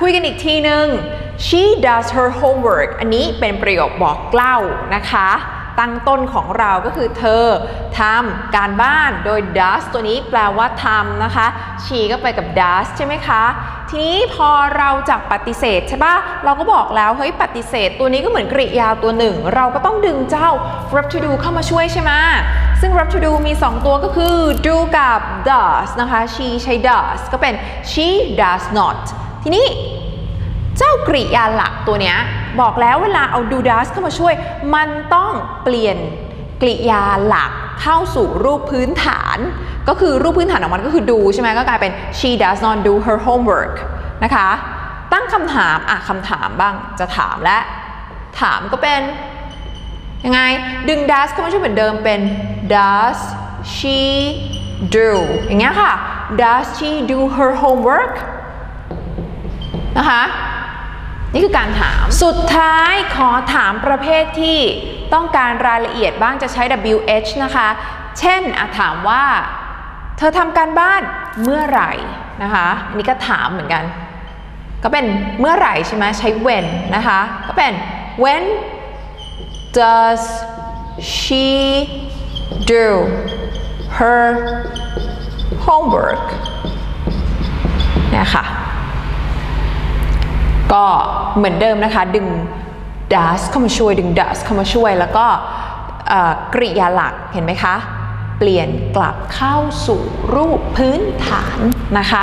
คุยกันอีกทีนึง she does her homework อันนี้เป็นประโยคบอกเล่านะคะ ตั้งต้นของเราก็คือเธอทำการบ้านโดย does ตัวนี้แปลว่าทำนะคะ she ก็ไปกับ does ใช่ไหมคะ ทีนี้พอเราจากปฏิเสธใช่ปะเราก็บอกแล้ว เฮ้ยปฏิเสธ ตัวนี้ก็เหมือนกริยาตัวหนึ่ง เราก็ต้องดึงเจ้า verb to do เข้ามาช่วยใช่ไหมซึ่ง verb to do มี 2 ตัวก็คือ do กับ does นะคะ she ใช้ does ก็เป็น she does not ทีนี้เจ้ากริยาหลักตัวเนี้ยบอกแล้วเวลาเอา do does เข้ามาช่วย มันต้องเปลี่ยนกริยาหลักเข้าสู่รูปพื้นฐาน ก็คือรูปพื้นฐานของมันก็คือ do ใช่ไหมก็กลายเป็น she does not do her homework นะคะ ตั้งคำถามอะคำถามบ้างจะถามและ ถามก็เป็น ยังไง ดึง does เข้ามาช่วยเหมือนเดิมเป็น does she do อย่างเงี้ยค่ะ does she do her homework นะคะ นี่คือการถาม สุดท้ายขอถามประเภทที่ต้องการรายละเอียดบ้างจะใช้ WH นะคะ เช่นอะถามว่า เธอทำการบ้านเมื่อไหร่นะคะ อันนี้ก็ถามเหมือนกัน ก็เป็นเมื่อไหร่ใช่ไหมใช้ when นะคะ ก็เป็น when does she do her homework เนี่ยค่ะ ก็เหมือนเดิมนะคะ ดึง does เข้ามาช่วยดึง does เข้ามาช่วย แล้วก็กริยาหลักเห็นไหมคะ เปลี่ยนกลับเข้าสู่รูปพื้นฐานนะคะ